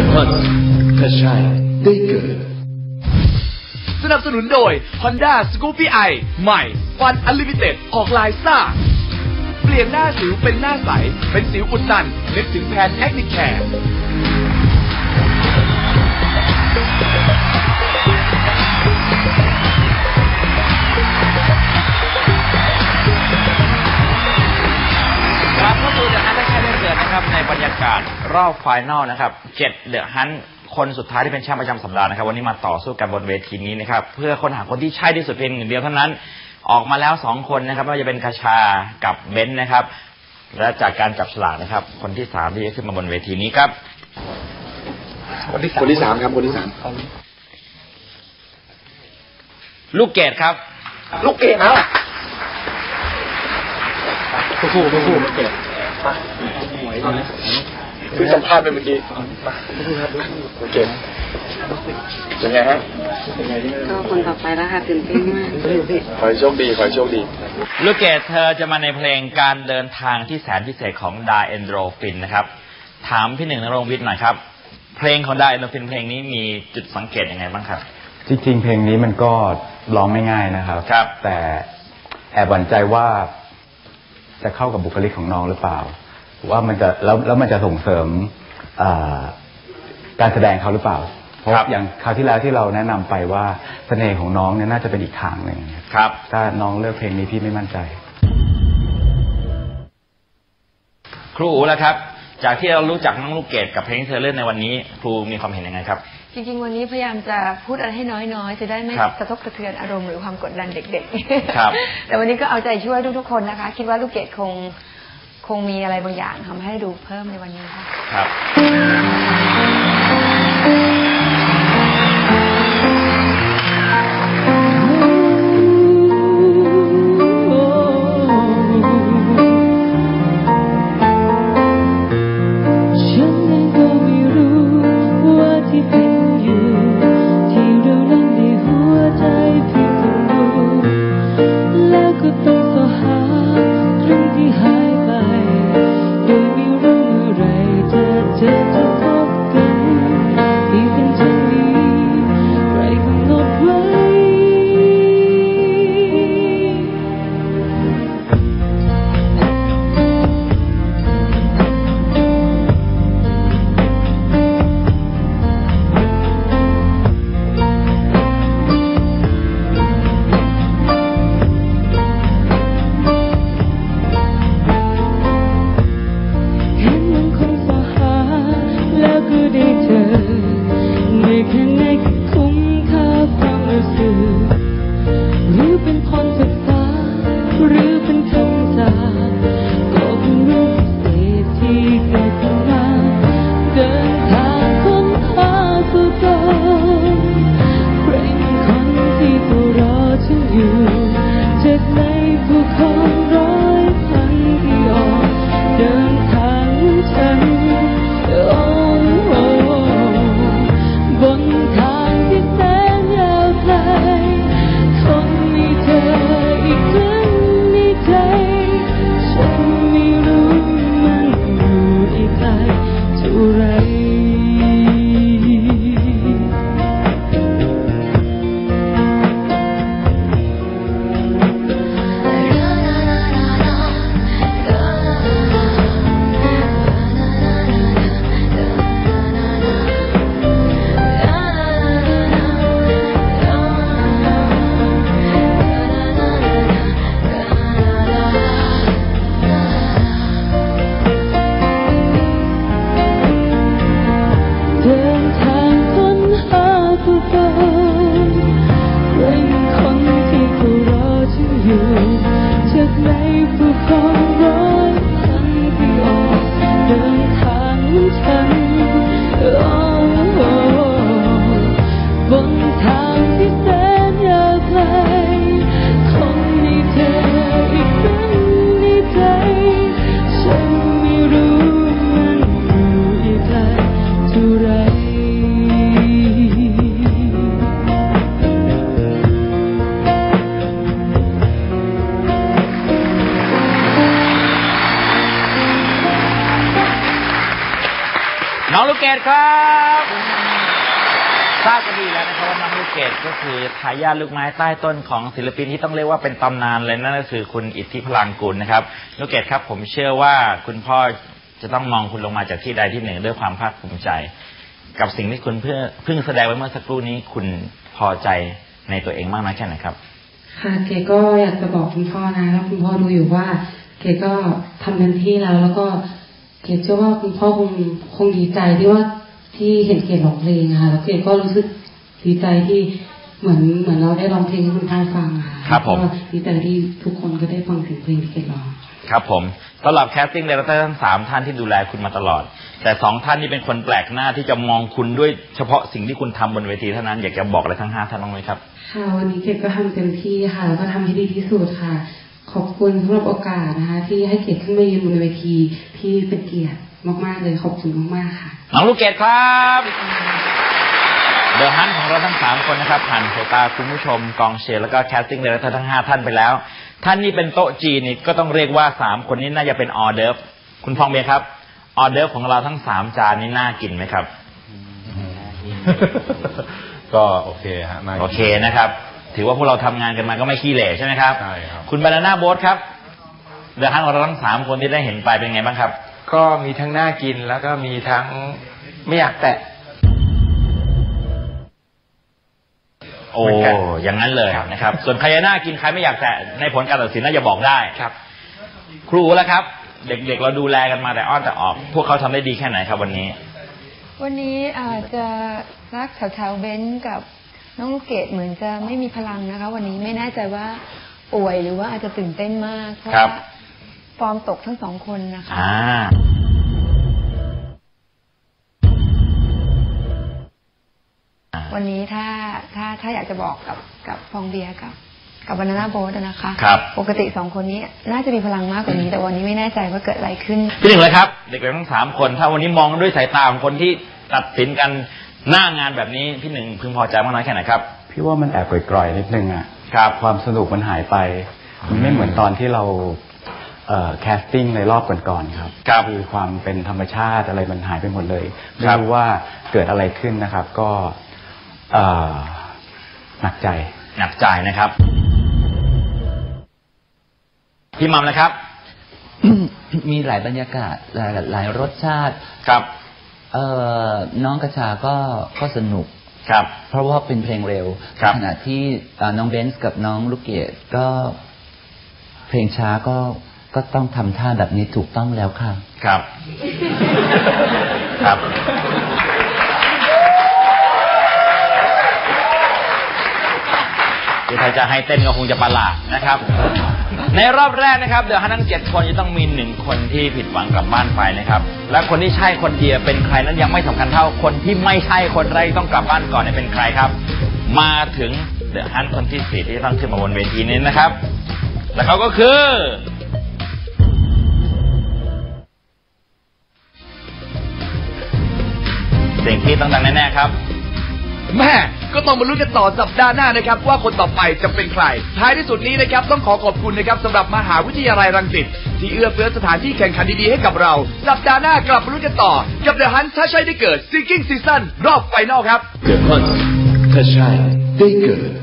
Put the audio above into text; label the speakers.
Speaker 1: The Hunt ถ้าใช่ได้เกิด
Speaker 2: สนับสนุนโดย Honda Scoopy i ใหม่ Fun Unlimited ออกลายซ่า เปลี่ยนหน้าสิวเป็นหน้าใส เป็นสิวอุดตันนึกถึงแพนแอคนิแคร์
Speaker 3: รอบไฟนอลนะครับเจ็ดเดอะฮันต์คนสุดท้ายที่เป็นแชมป์ประจำสัปดาห์นะครับ วันนี้มาต่อสู้กันบนเวทีนี้นะครับ เพื่อค้นหาคนที่ใช่ที่สุดเพียงหนึ่งเดียวเท่านั้น ออกมาแล้วสองคนนะครับไม่ว่าจะเป็นกระชากับเบนซ์นะครับ และจากการจับฉลากนะครับ คนที่สามที่จะขึ้นมาบนเวทีนี้ครับ
Speaker 4: คนที่คนที่สามครับคนที่สาม
Speaker 3: ลูกเกดครับ
Speaker 4: ลูกเกดนะคู่คู่คู่คู่เกด คือสัมภาษณ์ไปเมื่อกี้ลูกเกดเป็นไงฮะ
Speaker 5: ก็คนต่อไปแล้วค่ะตื่นเต้นมาก
Speaker 4: ขอให้โชคดีขอให้โชคดี
Speaker 3: ลูกเกดเธอจะมาในเพลงการเดินทางที่แสนพิเศษของดาเอนโดรฟินนะครับ ถามพี่หนึ่งนรงค์วิทย์หน่อยครับ เพลงของดาเอนโดรฟินเพลงนี้มีจุดสังเกตยังไงบ้างครับ
Speaker 6: จริงๆเพลงนี้มันก็ร้องไม่ง่ายนะครับ
Speaker 3: ครับ
Speaker 6: แต่แอบหวั่นใจว่าจะเข้ากับบุคลิกของน้องหรือเปล่า ว่ามันจะแล้วแล้วมันจะส่งเสริมอ่าการแสดงเขาหรือเปล่า เพราะ
Speaker 3: ครับ
Speaker 6: อย่างคราวที่แล้วที่เราแนะนำไปว่าเสน่ห์ของน้องเนี่ยน่าจะเป็นอีกทางหนึ่ง
Speaker 3: ครับ
Speaker 6: ถ้าน้องเลือกเพลงนี้พี่ไม่มั่นใจ
Speaker 3: ครูอู๋แล้วครับ จากที่เรารู้จักน้องลูกเกดกับเพลงที่เธอเล่นในวันนี้ ครูมีความเห็นยังไงครับ
Speaker 5: จริงๆ วันนี้พยายามจะพูดอะไรให้น้อยๆ จะได้ไม่
Speaker 3: ครับ
Speaker 5: กระทบกระเทือนอารมณ์หรือความกดดันเด็ก
Speaker 3: ครับ
Speaker 5: ๆแต่วันนี้ก็เอาใจช่วยทุกๆ คนนะคะ คิดว่าลูกเกดคงค งมีอะไรบางอย่างทำให้ดูเพิ่มในวันนี้ค่ะ
Speaker 3: ครับ
Speaker 7: องลูกเกดครับ
Speaker 3: ทราบกันดีแล้วนะครับว่าน้องลูกเกดก็คือทายาทลูกไม้ใต้ต้นของศิลปินที่ต้องเรียกว่าเป็นตำนานเลยนั่นก็คือคุณอิทธิพลังกุลนะครับ ลูกเกดครับผมเชื่อว่าคุณพ่อจะต้องมองคุณลงมาจากที่ใดที่หนึ่งด้วยความภาคภูมิใจ กับสิ่งที่คุณเพื่อเพิ่งแสดงไว้เมื่อสักครู่นี้คุณพอใจในตัวเองมากน้อยแค่ไหนครับ
Speaker 8: ค่ะเกดก็อยากจะบอกคุณพ่อนะแล้วคุณพ่อดูอยู่ว่าเกดก็ทำเต็มที่แล้วแล้วก็ เกเชื่อว่าคุณพ่อคงคงดีใจที่ว่าที่เห็นเกดร้องเพลงอะค่ะแล้วเกก็รู้สึกดีใจที่เหมือนเหมือนเราได้ร้องเพลงให้คุณพ่อฟังอะค่ะ
Speaker 3: ครับผม
Speaker 8: แล้วก็ดีใจที่ทุกคนก็ได้ฟังเสียงเพลงที่เกดร้อง
Speaker 3: ครับผมสำหรับแคสติ้งเดเรคเตอร์ทั้งสามท่านที่ดูแลคุณมาตลอด แต่สองท่านนี้เป็นคนแปลกหน้าที่จะมองคุณด้วยเฉพาะสิ่งที่คุณทำบนเวทีเท่านั้นอยากจะบอกอะไรทั้งห้าท่านบ้างไหมครับ
Speaker 8: ค่ะวันนี้เกดก็ทำเต็มที่ค่ะแล้วก็ทำให้ดีที่สุดค่ะ ขอบคุณสำหรับโอกาสนะคะ ที่ให้เกียรติขึ้นมายืนบนเวทีที่เป็นเกียรติมากๆเลยขอบคุณมากๆค่ะ
Speaker 3: น้องลูกเกดครับเดอะฮันของเราทั้งสามคนนะครับผ่านสายตาคุณผู้ชมกองเชียร์แล้วก็แคสติ้งเดเรคเตอร์ทั้งห้าท่านไปแล้ว ท่านนี้เป็นโต๊ะจีนนี่ก็ต้องเรียกว่าสามคนนี้น่าจะเป็นออเดิร์ฟคุณฟองเบียร์ครับออเดิร์ฟของเราทั้งสามจานนี้น่ากินไหมครับ
Speaker 6: ก็โอเคฮะน่ากิน
Speaker 3: โอเคนะครับ ถือว่าพวกเราทำงานกันมาก็ไม่ขี้เหร่ใช่ไหมครับ
Speaker 6: ใช่ครับ
Speaker 3: คุณบานาน่าโบ๊ทครับเดอะฮันของเราทั้งสามคนที่ได้เห็นไปเป็นไงบ้างครับ
Speaker 4: ก็มีทั้งน่ากินแล้วก็มีทั้งไม่อยากแตะ
Speaker 3: โอ้
Speaker 4: เหมือนกัน
Speaker 3: อย่างนั้นเลย
Speaker 4: ครับ
Speaker 3: นะครับ ส่วนใครจะน่ากินใครไม่อยากแตะในผลการตัดสินน่าจะบอกได้
Speaker 4: ครับ
Speaker 3: ครูแล้วครับ เด็กๆเราดูแลกันมาแต่อ้อนแต่ออก พวกเขาทำได้ดีแค่ไหนครับวันนี้
Speaker 5: วันนี้อาจจะรักแถวๆเบนซ์กับ น้องลูกเกดเหมือนจะไม่มีพลังนะคะ วันนี้ไม่แน่ใจว่าป่วยหรือว่าอาจจะตื่นเต้นมาก เพราะ
Speaker 3: ครับ
Speaker 5: ว่าฟอร์มตกทั้งสองคนนะคะ
Speaker 3: อ่า
Speaker 5: วันนี้ถ้าถ้าถ้าอยากจะบอกกับกับฟองเบียร์กับ กับบานาน่าโบ๊ทนะคะ
Speaker 3: ครับ
Speaker 5: ปกติสองคนนี้น่าจะมีพลังมากกว่านี้ แต่วันนี้ไม่แน่ใจว่าเกิดอะไรขึ้น
Speaker 3: พี่หนึ่งเลยครับ เด็กๆทั้งสามคน ถ้าวันนี้มองด้วยสายตาของคนที่ตัดสินกัน หน้างานแบบนี้พี่หนึ่งพึงพอใจมากน้อยแค่ไหนครับ
Speaker 6: พี่ว่ามันแอบกร่อยๆนิดนึงอะ
Speaker 3: ครับ
Speaker 6: ความสนุกมันหายไป มันไม่เหมือนตอนที่เราเอ่อแคสติ้งในรอบก่อนๆครับ
Speaker 3: ครับ
Speaker 6: คือความเป็นธรรมชาติอะไรมันหายไปหมดเลยไม่
Speaker 3: ครับ
Speaker 6: รู้ว่าเกิดอะไรขึ้นนะครับ ก็เอ่อหนักใจ
Speaker 3: หนักใจนะครับ พี่มัมนะครับ
Speaker 9: มีหลายบรรยากาศหลายหลายรสชาติ
Speaker 3: ครับ
Speaker 9: เอ่อน้องกระชาก็ก็สนุก
Speaker 3: ครับ
Speaker 9: เพราะว่าเป็นเพลงเร็ว
Speaker 3: ครับ
Speaker 9: ขณะที่เอ่อน้องเบนซ์กับน้องลูกเกดก็เพลงช้าก็ก็ต้องทำท่าแบบนี้ถูกต้องแล้วค่ะ
Speaker 3: ครับ ครับ จะให้เต้นก็คงจะประหลาดนะครับ ในรอบแรกนะครับ เดี๋ยวทั้งเจ็ดคนจะต้องมีหนึ่งคนที่ผิดหวังกลับบ้านไปนะครับ และคนที่ใช่คนเดียวเป็นใครนั้นยังไม่สำคัญเท่าคนที่ไม่ใช่คนแรกต้องกลับบ้านก่อนเนี่ยเป็นใครครับ มาถึงเดอะฮันคนที่สี่ที่ต้องขึ้นมาบนเวทีนี้นะครับ และเขาก็คือเสียงที่ต้องดังแน่ๆครับ
Speaker 2: แม่ก็ต้องมาลุ้นกันต่อสัปดาห์หน้านะครับ ว่าคนต่อไปจะเป็นใคร ท้ายที่สุดนี้นะครับ ต้องขอขอบคุณนะครับสำหรับมหาวิทยาลัยรังสิตที่เอื้อเฟื้อสถานที่แข่งขันดีๆให้กับเรา สัปดาห์หน้ากลับมาลุ้นกันต่อ กับเดอะฮันถ้าใช่ได้เกิดซิงกิ้งซีซั่นรอบไฟนอลครับ
Speaker 1: The Hunt ถ้าใช่ได้เกิด